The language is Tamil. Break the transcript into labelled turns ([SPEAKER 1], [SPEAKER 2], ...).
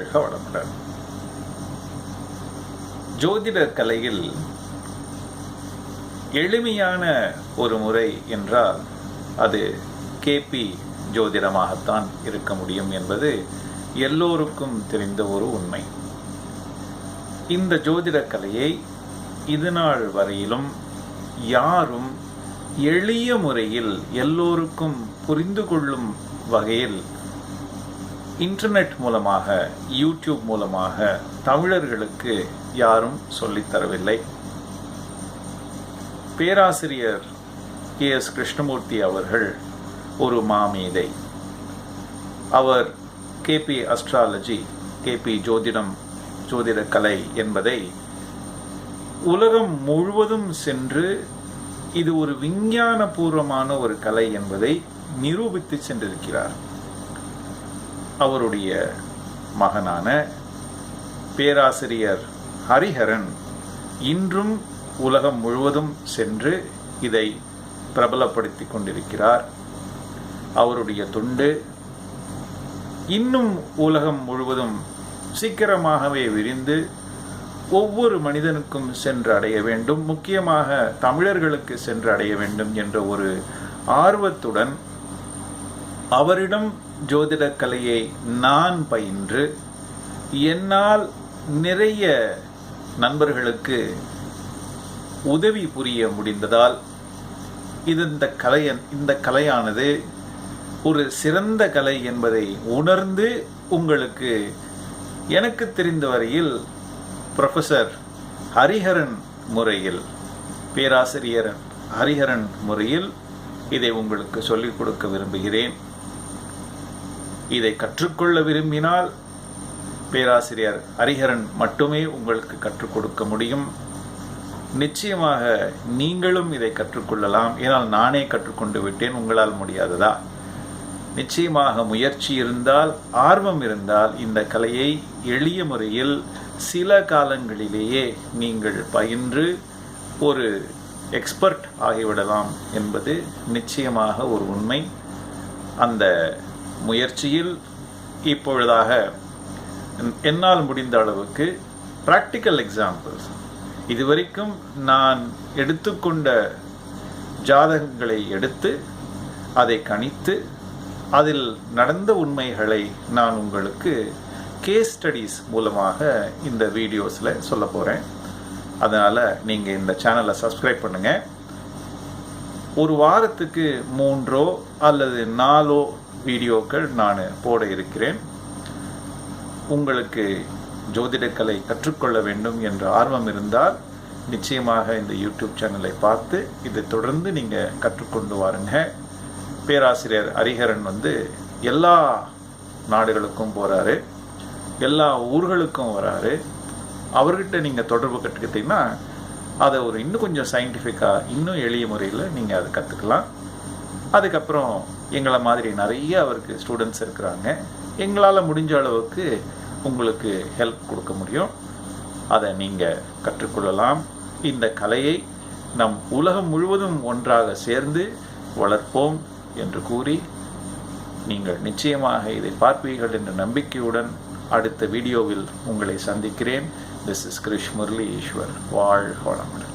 [SPEAKER 1] அழகாக வளமுடன் ஜோதிட கலையில் எளிமையான ஒரு முறை என்றால் அது கேபி ஜோதிடமாகத்தான் இருக்க முடியும் என்பது எல்லோருக்கும் தெரிந்த ஒரு உண்மை. இந்த ஜோதிட கலையை இதுநாள் வரையிலும் யாரும் எளிய முறையில் எல்லோருக்கும் புரிந்து கொள்ளும் வகையில் இன்டர்நெட் மூலமாக யூடியூப் மூலமாக தமிழர்களுக்கு யாரும் சொல்லித்தரவில்லை பேராசிரியர் கே. எஸ். கிருஷ்ணமூர்த்தி அவர்கள் ஒரு மாமேதை. அவர் கேபி அஸ்ட்ராலஜி கேபி ஜோதிடம் ஜோதிட கலை என்பதை உலகம் முழுவதும் சென்று இது ஒரு விஞ்ஞானபூர்வமான ஒரு கலை என்பதை நிரூபித்து சென்றிருக்கிறார். அவருடைய மகனான பேராசிரியர் ஹரிஹரன் இன்றும் உலகம் முழுவதும் சென்று இதை பிரபலப்படுத்தி கொண்டிருக்கிறார். அவருடைய துண்டு இன்னும் உலகம் முழுவதும் சீக்கிரமாகவே விரிந்து ஒவ்வொரு மனிதனுக்கும் சென்று அடைய வேண்டும் முக்கியமாக தமிழர்களுக்கு சென்று அடைய வேண்டும் என்ற ஒரு ஆர்வத்துடன் அவரிடம் ஜோதிட கலையை நான் பயின்று என்னால் நிறைய நண்பர்களுக்கு உதவி புரிய முடிந்ததால் இது இந்த கலையன் இந்த கலையானது ஒரு சிறந்த கலை என்பதை உணர்ந்து உங்களுக்கு எனக்கு தெரிந்த வரையில் ப்ரொஃபஸர் ஹரிஹரன் முறையில் பேராசிரியர் ஹரிஹரன் முறையில் இதை உங்களுக்கு சொல்லிக் கொடுக்க விரும்புகிறேன். இதை கற்றுக்கொள்ள விரும்பினால் பேராசிரியர் ஹரிஹரன் மட்டுமே உங்களுக்கு கற்றுக் கொடுக்க முடியும். நிச்சயமாக நீங்களும் இதை கற்றுக்கொள்ளலாம். ஏனால் நானே கற்றுக்கொண்டு விட்டேன். உங்களால் முடியாததா? நிச்சயமாக முயற்சி இருந்தால் ஆர்வம் இருந்தால் இந்த கலையை எளிய முறையில் சில காலங்களிலேயே நீங்கள் பயின்று ஒரு எக்ஸ்பர்ட் ஆகிவிடலாம் என்பது நிச்சயமாக ஒரு உண்மை. அந்த முயற்சியில் இப்பொழுதாக என்னால் முடிந்த அளவுக்கு ப்ராக்டிக்கல் எக்ஸாம்பிள்ஸ் இதுவரைக்கும் நான் எடுத்துக்கொண்ட ஜாதகங்களை எடுத்து அதை கணித்து அதில் நடந்த உண்மைகளை நான் உங்களுக்கு கேஸ் ஸ்டடீஸ் மூலமாக இந்த வீடியோஸில் சொல்ல போகிறேன் அதனால் நீங்கள் இந்த சேனலை சப்ஸ்கிரைப் பண்ணுங்கள் ஒரு வாரத்துக்கு மூன்றோ அல்லது நாலோ வீடியோக்கள் நான் போட இருக்கிறேன். உங்களுக்கு ஜோதிடக்கலை கற்றுக்கொள்ள வேண்டும் என்ற ஆர்வம் இருந்தால் நிச்சயமாக இந்த யூடியூப் சேனலை பார்த்து இதை தொடர்ந்து நீங்கள் கற்றுக்கொண்டு வாருங்க. பேராசிரியர் ஹரிஹரன் வந்து எல்லா நாடுகளுக்கும் போகிறாரு எல்லா ஊர்களுக்கும் வராரு. அவர்கிட்ட நீங்கள் தொடர்பு கற்றுக்கிட்டீங்கன்னா அதை ஒரு இன்னும் கொஞ்சம் சயின்டிஃபிக்காக இன்னும் எளிய முறையில் நீங்கள் அதை கற்றுக்கலாம் அதுக்கப்புறம் எங்களை மாதிரி நிறைய அவருக்கு ஸ்டூடெண்ட்ஸ் இருக்கிறாங்க. எங்களால் முடிஞ்ச அளவுக்கு உங்களுக்கு ஹெல்ப் கொடுக்க முடியும். அதை நீங்கள் கற்றுக்கொள்ளலாம். இந்த கலையை நம் உலகம் முழுவதும் ஒன்றாக சேர்ந்து வளர்ப்போம் என்று கூறி நீங்கள் நிச்சயமாக இதை பார்ப்பீர்கள் என்ற நம்பிக்கையுடன் அடுத்த வீடியோவில் உங்களை சந்திக்கிறேன். திஸ் இஸ் கிருஷ் முரளி ஈஸ்வர் வாழ் வளமுடன்.